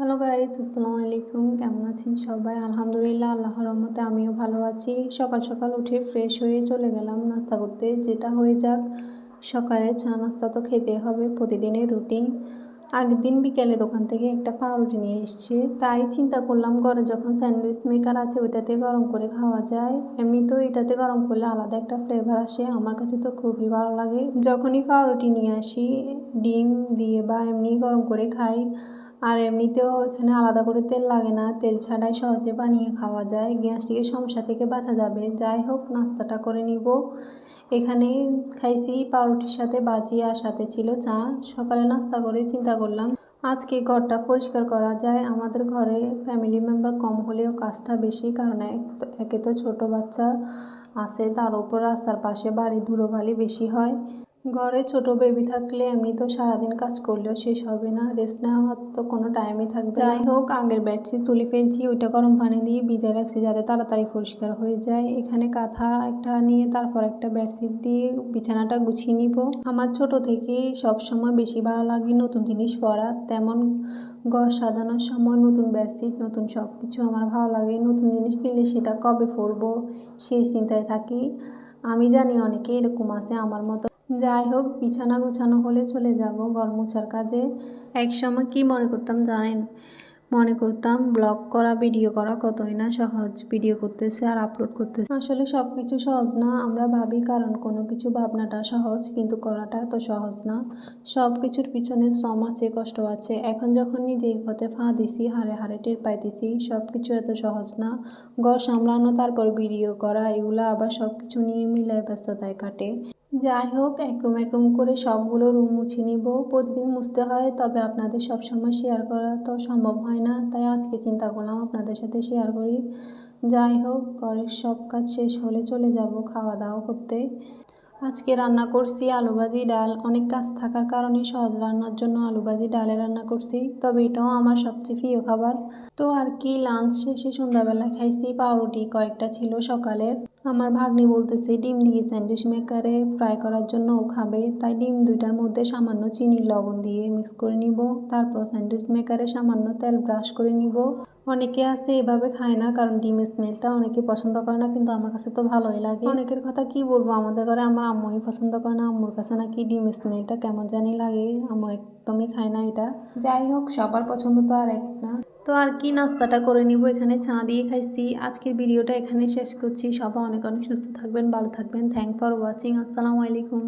Hello guys আসসালামু আলাইকুম কেমন আছেন সবাই? আলহামদুলিল্লাহ, আল্লাহর রহমতে আমিও ভালো আছি। সকাল সকাল উঠে ফ্রেশ হয়ে চলে গেলাম নাস্তা করতে। যেটা হয়ে যাক, সকালে চা নাস্তা তো খেতে হবে, প্রতিদিনের রুটিন আগের দিন বিকেলে দোকান থেকে একটা পাউরুটি নিয়ে এসছে। তাই চিন্তা করলাম, ঘরে যখন স্যান্ডউইচ মেকার আছে, ওইটাতে গরম করে খাওয়া যায়। এমনিতেও এটাতে গরম করলে আলাদা একটা ফ্লেভার আসে। আমার কাছে তো খুবই ভালো লাগে। যখনই পাউরুটি নিয়ে আসি, ডিম দিয়ে বা এমনি গরম করে খাই। আর এমনিতেও এখানে আলাদা করে তেল লাগে না। তেল ছাড়াই সহজে বানিয়ে খাওয়া যায়। গ্যাস্ট্রিকের সমস্যা থেকে বাঁচা যাবে। যাই হোক, নাস্তাটা করে নিব। এখানে খাইছি, পাউরুটির সাথে বাজি আর সাথে ছিল চা। সকালে নাস্তা করে চিন্তা করলাম, আজকে ঘরটা পরিষ্কার করা যায়। আমাদের ঘরে ফ্যামিলি মেম্বার কম হলেও কাজটা বেশি, কারণ এক তো- একে তো ছোট বাচ্চা আছে। তার উপর রাস্তার পাশে বাড়ি ধুলোবালি বেশি হয়। ঘরে ছোট বেবি থাকলে এমনি তো সারাদিন কাজ করলেও শেষ হবে না। রেস্ট নেওয়ার তো কোনো টাইমই থাকবে। যাই হোক, আগের বেডশিট তুলে ফেলছি। ওইটা গরম পানি দিয়ে ভিজে রাখছি যাতে তাড়াতাড়ি পরিষ্কার হয়ে যায়। এখানে কাঁথা একটা নিয়ে তারপর একটা বেডশিট দিয়ে বিছানাটা গুছিয়ে নিব। আমার ছোট থেকে সব সময় বেশি ভালো লাগে নতুন জিনিস পরা। তেমন ঘর সাজানোর সময় নতুন বেডশিট নতুন সব কিছু আমার ভালো লাগে। নতুন জিনিস কিনলে সেটা কবে পরবো সেই চিন্তায় থাকি। আমি জানি অনেকে এরকম আছে, আমার মতো যাই হোক, বিছানা গুছানো হলে চলে যাব ঘর মোছার কাজে। এক সময় কি মনে করতাম জানেন? মনে করতাম ব্লগ করা, ভিডিও করা কতই না সহজ। ভিডিও করতেছে আর আপলোড করতেছে। আসলে সব কিছু সহজ না, আমরা ভাবি কারণ কোনো কিছু ভাবনাটা সহজ, কিন্তু করাটা তো সহজ না। সব কিছুর পিছনে শ্রম আছে, কষ্ট আছে। এখন যখন নিজে এই পথে ফা দিছি হারে হারে টের পাইতেছি সব কিছু এত সহজ না। ঘর সামলানো, তারপর ভিডিও করা, এগুলো আবার সব কিছু নিয়ে মিলায় ব্যস্ততায় কাটে। যাই হোক, একরুম একরুম করে সবগুলো রুম মুছে নিব। প্রতিদিন মুছতে হয়, তবে আপনাদের সব সময় শেয়ার করা তো সম্ভব হয় না। তাই আজকে চিন্তা করলাম আপনাদের সাথে শেয়ার করি। যাই হোক, ঘরের সব কাজ শেষ হলে চলে যাব খাওয়া দাওয়া করতে। আজকে রান্না করছি আলু ভাজি, ডাল। অনেক কাজ থাকার কারণে সহজ রান্নার জন্য আলু ভাজি, ডালে রান্না করছি। তবে এটাও আমার সবচেয়ে প্রিয় খাবার। তো আর কি লাঞ্চ শেষে সন্ধ্যাবেলা খাইছি, পাউরুটি কয়েকটা ছিল সকালের। আমার ভাগ্নি বলতেছে, ডিম দিয়ে স্যান্ডউইচ মেকারে ফ্রাই করার জন্য ও খাবে। তাই ডিম দুইটার মধ্যে সামান্য চিনি, লবণ দিয়ে মিক্স করে নিব। তারপর স্যান্ডউইচ মেকারে সামান্য তেল ব্রাশ করে নিব। অনেকে আছে এভাবে খায় না, কারণ ডিমের স্মেলটা অনেকে পছন্দ করে না, কিন্তু আমার কাছে তো ভালোই লাগে। অনেকের কথা কি বলব, আমাদের ঘরে আমার আম্মুই পছন্দ করে না। আম্মুর কাছে নাকি ডিমের স্মেলটা কেমন জানি লাগে, আম্মু একদমই খায় না এটা। যাই হোক, সবার পছন্দ তো আর এক না। তো আর কি নাস্তাটা করে নিব, এখানে চা দিয়ে খাইছি। আজকের ভিডিওটা এখানে শেষ করছি। সবাই অনেক অনেক সুস্থ থাকবেন, ভালো থাকবেন। থ্যাংক ফর ওয়াচিং আসসালামু আলাইকুম।